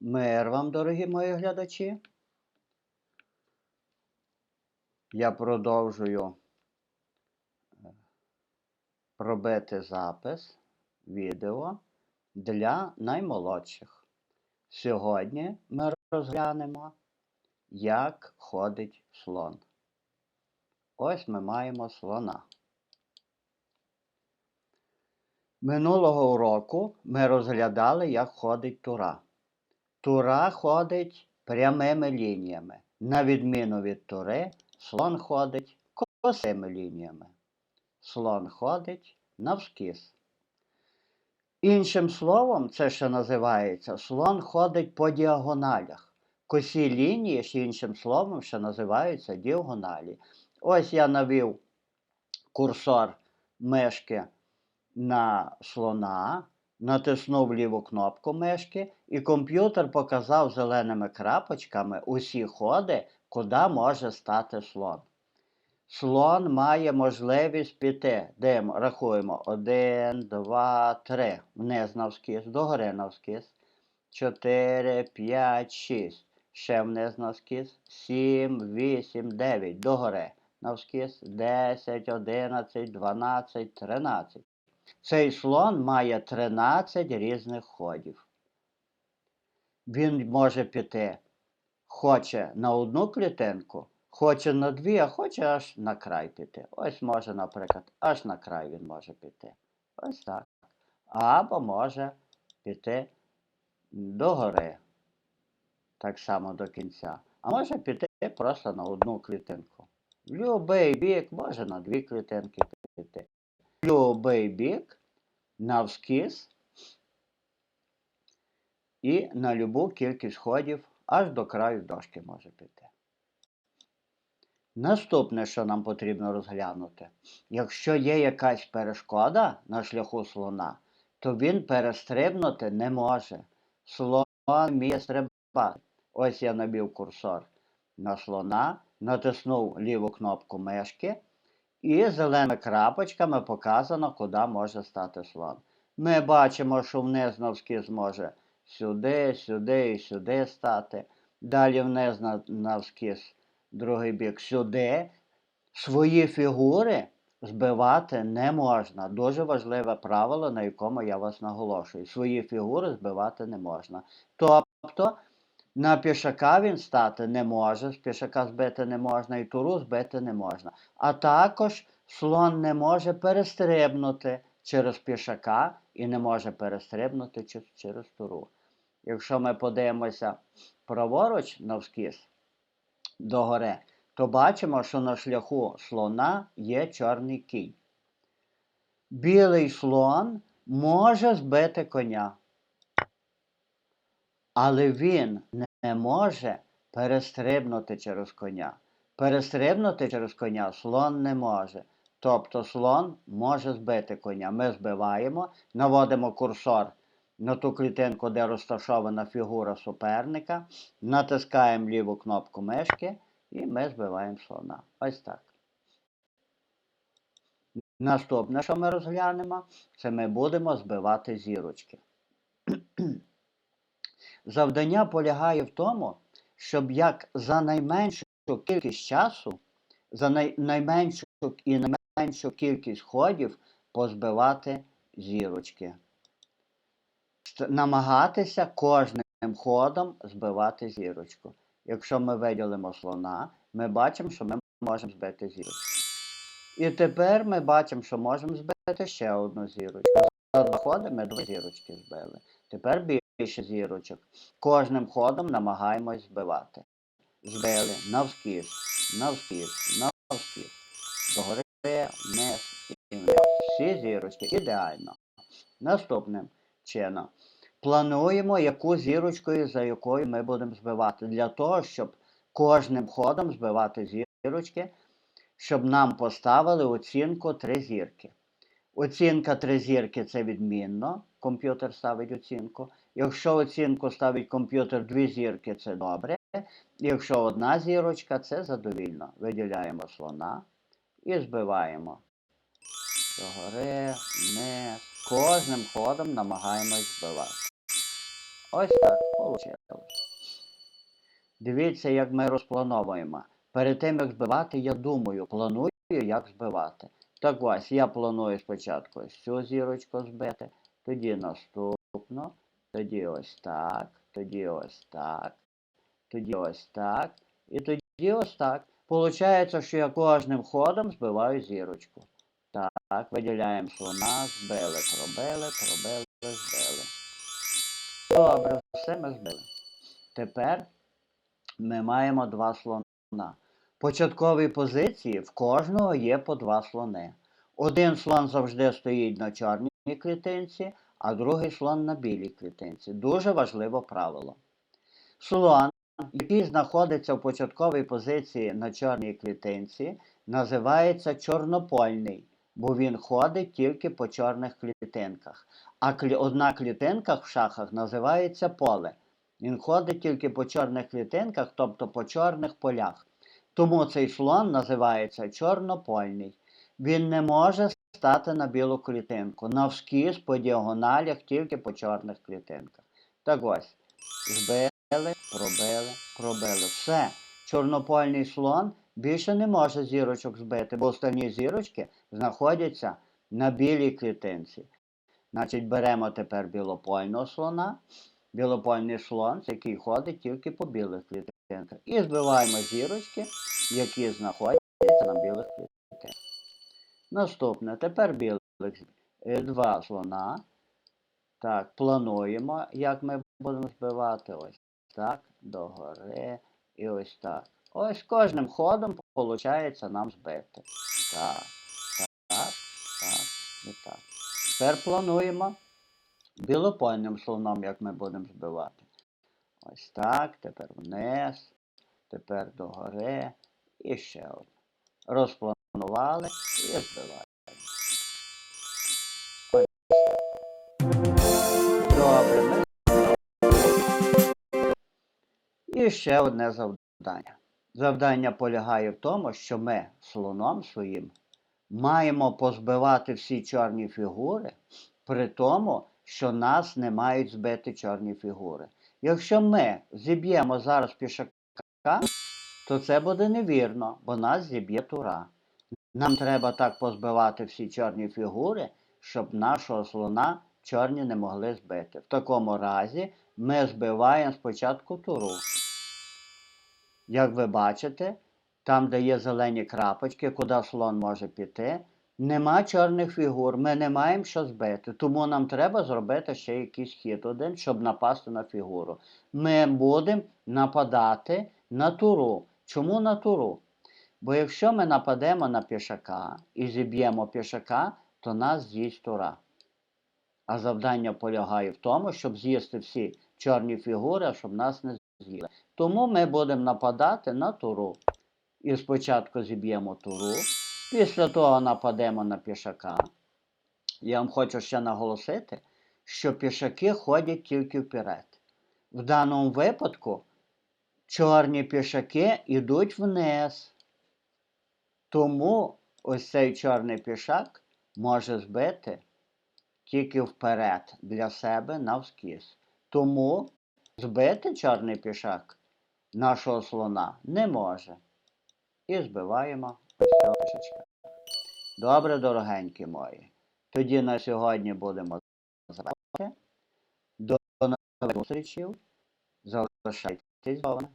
Мир вам, дорогі мої глядачі. Я продовжую е, робити запис відео для наймолодших. Сьогодні ми розглянемо, як ходить слон. Ось ми маємо слона. Минулого уроку ми розглядали, як ходить тура. Тура ходить прямими лініями. На відміну від тури, слон ходить косими лініями. Слон ходить навскіз. Іншим словом, це ще називається слон ходить по діагоналях. Косі лінії, ще іншим словом, ще називаються діагоналі. Ось я навів курсор мишки на слона, натиснув ліву кнопку мишки, і комп'ютер показав зеленими крапочками усі ходи, куди може стати слон. Слон має можливість піти. Дивимо, рахуємо. 1, 2, 3. Вниз навскіз, догори навскіз. 4, 5, 6. Ще вниз навскіз. 7, 8, 9. Догори. Навскіз 10, 11, 12, 13. Цей слон має 13 різних ходів. Він може піти, хоче на одну клітинку, хоче на дві, а хоче аж на край піти. Ось може, наприклад, аж на край він може піти. Ось так. Або може піти догори, так само до кінця. А може піти просто на одну клітинку. Любий бік може на дві клітинки піти. Любий бік навскіз і на любу кількість ходів аж до краю дошки може піти. Наступне, що нам потрібно розглянути, якщо є якась перешкода на шляху слона, то він перестрибнути не може. Слон вміє стрибати. Ось я набив курсор на слона, натиснув ліву кнопку мишки, і зеленими крапочками показано, куди може стати слон. Ми бачимо, що вниз навскіз зможе сюди, сюди і сюди стати. Далі на- другий бік сюди. Свої фігури збивати не можна. Дуже важливе правило, на якому я вас наголошую. Свої фігури збивати не можна. Тобто на пішака він стати не може, з пішака збити не можна, і туру збити не можна. А також слон не може перестрибнути через пішака і не може перестрибнути через туру. Якщо ми подивимося праворуч навскіз догори, то бачимо, що на шляху слона є чорний кінь. Білий слон може збити коня, але він не може перестрибнути через коня. Перестрибнути через коня слон не може. Тобто слон може збити коня. Ми збиваємо, наводимо курсор на ту клітинку, де розташована фігура суперника, натискаємо ліву кнопку мишки і ми збиваємо слона. Ось так. Наступне, що ми розглянемо, це ми будемо збивати зірочки. Завдання полягає в тому, щоб як за найменшу кількість часу, за най- найменшу і найменшу кількість ходів позбивати зірочки. Намагатися кожним ходом збивати зірочку. Якщо ми виділимо слона, ми бачимо, що ми можемо збити зірочку. І тепер ми бачимо, що можемо збити ще одну зірочку. За два ходи ми дві зірочки збили. Тепер більше зірочок. Кожним ходом намагаємось збивати. Збили навскіз, навскіз, навскіз. Догори, вниз і вниз. Всі зірочки. Ідеально. Наступним чином. Плануємо, яку зірочкою, за якою ми будемо збивати. Для того, щоб кожним ходом збивати зірочки, щоб нам поставили оцінку 3 зірки. Оцінка 3 зірки це відмінно. Комп'ютер ставить оцінку. Якщо оцінку ставить комп'ютер 2 зірки, це добре. Якщо одна зірочка, це задовільно. Виділяємо слона і збиваємо. Догори, вниз. Кожним ходом намагаємось збивати. Ось так вийшло. Дивіться, як ми розплановуємо. Перед тим, як збивати, я думаю, планую, як збивати. Так ось, я планую спочатку цю зірочку збити, тоді наступну, тоді ось так, тоді ось так, тоді ось так, і тоді ось так. Получається, що я кожним ходом збиваю зірочку. Так, виділяємо слона, збили, пробили, пробили, збили. Добре, все ми збили. Тепер ми маємо два слона. Початковій позиції в кожного є по два слони. Один слон завжди стоїть на чорній клітинці, а другий слон на білій клітинці. Дуже важливе правило. Слон, який знаходиться в початковій позиції на чорній клітинці, називається чорнопольний, бо він ходить тільки по чорних клітинках. А одна клітинка в шахах називається поле. Він ходить тільки по чорних клітинках, тобто по чорних полях. Тому цей слон називається чорнопольний. Він не може стати на білу клітинку. Навскіз по діагоналях тільки по чорних клітинках. Так ось, збили, пробили, пробили. Все. Чорнопольний слон більше не може зірочок збити, бо останні зірочки знаходяться на білій клітинці. Значить, беремо тепер білопольного слона. Білопольний слон, який ходить тільки по білих клітинках. І збиваємо зірочки, які знаходяться. Наступне, тепер білих е, два слона. Так, плануємо, як ми будемо збивати. Ось так, догори і ось так. Ось кожним ходом виходить нам збити. Так, так, так і так. Тепер плануємо білопольним слоном, як ми будемо збивати. Ось так, тепер вниз, тепер догори і ще одне. Розпланували і збиваємо. Добре, ми І ще одне завдання. Завдання полягає в тому, що ми слоном своїм маємо позбивати всі чорні фігури, при тому, що нас не мають збити чорні фігури. Якщо ми зіб'ємо зараз пішака, то це буде невірно, бо нас зіб'є тура. Нам треба так позбивати всі чорні фігури, щоб нашого слона чорні не могли збити. В такому разі ми збиваємо спочатку туру. Як ви бачите, там, де є зелені крапочки, куди слон може піти, нема чорних фігур, ми не маємо що збити. Тому нам треба зробити ще якийсь хід один, щоб напасти на фігуру. Ми будемо нападати на туру. Чому на туру? Бо якщо ми нападемо на пішака і зіб'ємо пішака, то нас з'їсть тура. А завдання полягає в тому, щоб з'їсти всі чорні фігури, щоб нас не з'їли. Тому ми будемо нападати на туру. І спочатку зіб'ємо туру, після того нападемо на пішака. Я вам хочу ще наголосити, що пішаки ходять тільки вперед. В даному випадку чорні пішаки йдуть вниз. Тому ось цей чорний пішак може збити тільки вперед для себе навскіз. Тому збити чорний пішак нашого слона не може. І збиваємо пішачка. Добре, дорогенькі мої. Тоді на сьогодні будемо завершувати. До нових зустрічей. Залишайтесь з вами.